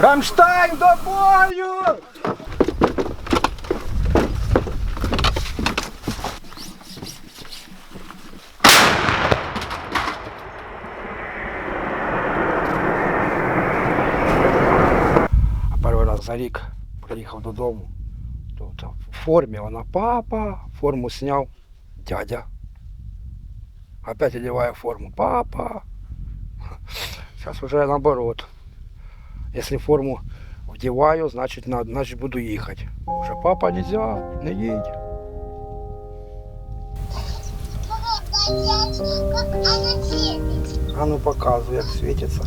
Рамштайн до бою! А перший раз за рік приїхав додому. Тут в формі вона папа, форму сняв дядя. Опять одеваю форму папа. Сейчас уже наоборот. Если форму вдеваю, значит, на, значит буду ехать. Уже папа нельзя, не едь. А ну показывай, як світиться.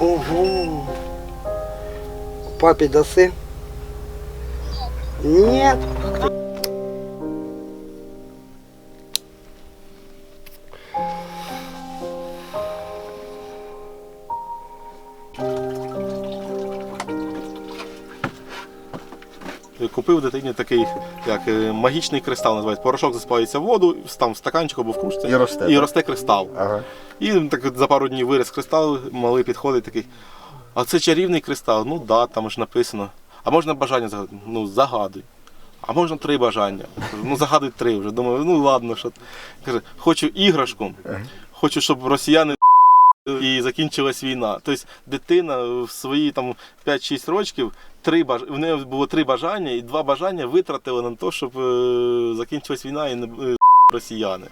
Ого! Папі даси? Нет. Купив дитині такий, як е, магічний кристал називається. Порошок засипається в воду, там в стаканчик або в кружці. І росте, І росте кристал. Ага. І так за пару днів виріс кристал, малий підходить такий. А це чарівний кристал? Ну да, там ж написано. А можна бажання загадати? Ну, загадуй. А можна три бажання. Ну, загадуй три вже. Думаю, ну ладно, що. Каже, хочу іграшку, хочу, щоб росіяни і закінчилась війна. Тобто дитина в свої там 5-6 років, три баж... в неї було три бажання, і два бажання витратили на те, щоб е, закінчилась війна і не були росіяни.